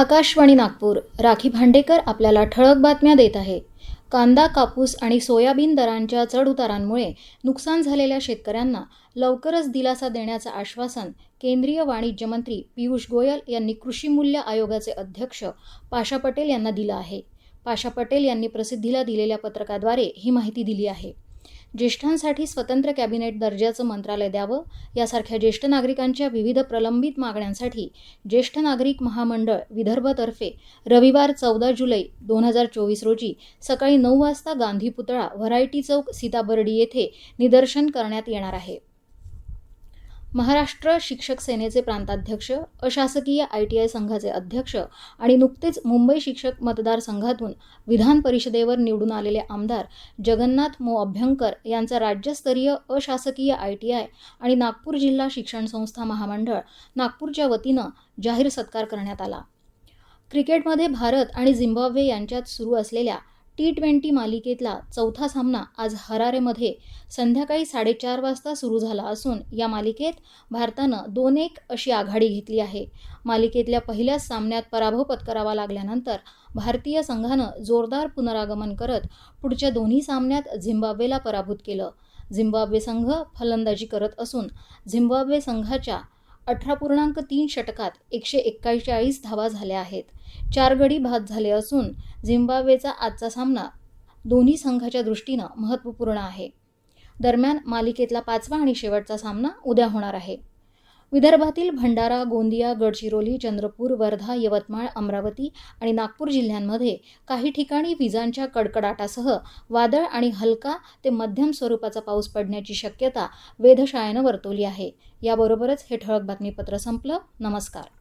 आकाशवाणी नागपूर. राखी भांडेकर आपल्याला ठळक बातम्या देत आहे. कांदा कापूस आणि सोयाबीन दरांच्या चढउतारांमुळे नुकसान झालेल्या शेतकऱ्यांना लवकरच दिलासा देण्याचं आश्वासन केंद्रीय वाणिज्य मंत्री पियुष गोयल यांनी कृषी मूल्य आयोगाचे अध्यक्ष पाशा पटेल यांना दिलं आहे. पाशा पटेल यांनी प्रसिद्धीला दिलेल्या पत्रकाद्वारे ही माहिती दिली आहे. ज्येष्ठांसाठी स्वतंत्र कॅबिनेट दर्जाचं मंत्रालय द्यावं यासारख्या ज्येष्ठ नागरिकांच्या विविध प्रलंबित मागण्यांसाठी ज्येष्ठ नागरिक महामंडळ विदर्भतर्फे रविवार चौदा जुलै दोन हजार चोवीस रोजी सकाळी नऊ वाजता गांधी पुतळा व्हरायटी चौक सीताबर्डी येथे निदर्शन करण्यात येणार आहे. महाराष्ट्र शिक्षक सेनेचे प्रांताध्यक्ष अशासकीय आय टी आय संघाचे अध्यक्ष आणि नुकतेच मुंबई शिक्षक मतदारसंघातून विधान परिषदेवर निवडून आलेले आमदार जगन्नाथ मो. अभ्यंकर यांचा राज्यस्तरीय अशासकीय आय टी आय आणि नागपूर जिल्हा शिक्षण संस्था महामंडळ नागपूरच्या वतीनं जाहीर सत्कार करण्यात आला. क्रिकेटमध्ये भारत आणि झिम्बाब्वे यांच्यात सुरू असलेल्या टी ट्वेंटी मालिकेतला चौथा सामना आज हरारेमध्ये संध्याकाळी साडेचार वाजता सुरू झाला असून या मालिकेत भारतानं दोन एक अशी आघाडी घेतली आहे. मालिकेतल्या पहिल्याच सामन्यात पराभव पत्करावा लागल्यानंतर भारतीय संघानं जोरदार पुनरागमन करत पुढच्या दोन्ही सामन्यात झिम्बाब्वेला पराभूत केलं. झिम्बाब्वे संघ फलंदाजी करत असून झिम्बाब्वे संघाच्या अठरा पूर्णांक तीन षटकात एकशे एक्केचाळीस धावा झाल्या आहेत. चार गडी बाद झाले असून झिम्बाब्वेचा आजचा सामना दोन्ही संघाच्या दृष्टीनं महत्त्वपूर्ण आहे. दरम्यान मालिकेतला पाचवा आणि शेवटचा सामना उद्या होणार आहे. विदर्भातील भंडारा गोंदिया गडचिरोली चंद्रपूर वर्धा यवतमाळ अमरावती आणि नागपूर जिल्ह्यांमध्ये काही ठिकाणी विजांच्या कडकडाटासह वादळ आणि हलका ते मध्यम स्वरूपाचा पाऊस पडण्याची शक्यता वेधशाळेनं वर्तवली आहे. याबरोबरच हे ठळक बातमीपत्र संपलं. नमस्कार.